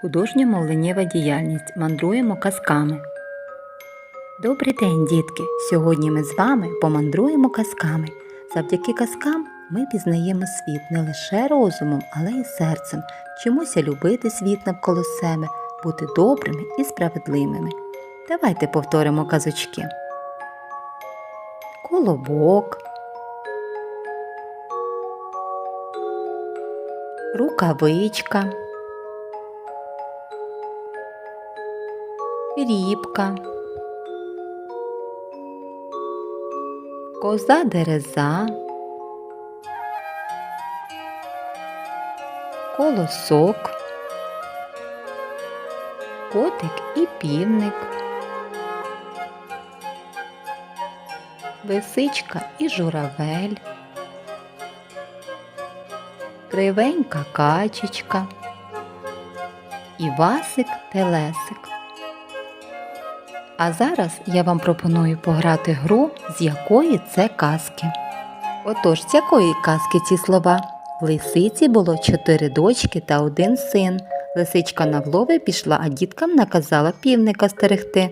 Художньо-мовленнєва діяльність. Мандруємо казками. Добрий день, дітки! Сьогодні ми з вами помандруємо казками. Завдяки казкам ми пізнаємо світ не лише розумом, але й серцем, вчимося любити світ навколо себе, бути добрими і справедливими. Давайте повторимо казочки. Колобок. Рукавичка. Рібка. Коза дереза. Колосок. Котик і півник. Лисичка і журавель. Кривенька качечка. Івасик телесик. А зараз я вам пропоную пограти гру, з якої це казки. Отож, з якої казки ці слова? В лисиці було чотири дочки та один син. Лисичка на влови пішла, а діткам наказала півника стерегти.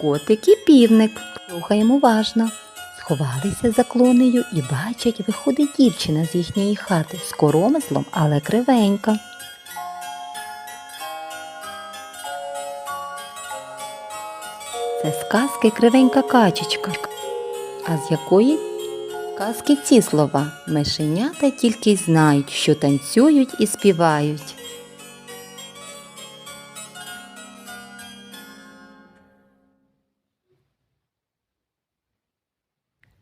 Котик і півник. Слухаємо уважно. Сховалися за клонею і бачать, виходить дівчина з їхньої хати з коромислом, але кривенька. Це з казки кривенька качечка. А з якої казки ці слова? Мишенята тільки й знають, що танцюють і співають.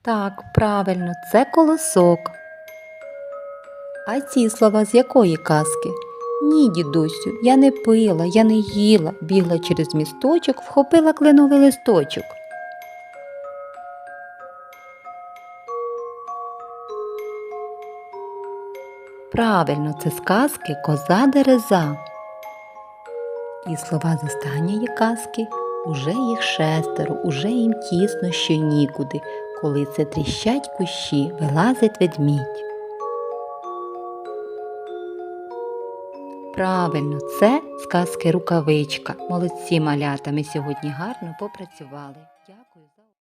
Так, правильно, це колосок. А ці слова з якої казки? Ні, дідусю, я не пила, я не їла, бігла через місточок, вхопила кленовий листочок. Правильно, це сказки коза дереза. І слова з останньої казки уже їх шестеро, уже їм тісно, що нікуди, коли це тріщать кущі, вилазить ведмідь. Правильно, це сказки рукавичка. Молодці малята, ми сьогодні гарно попрацювали. Дякую.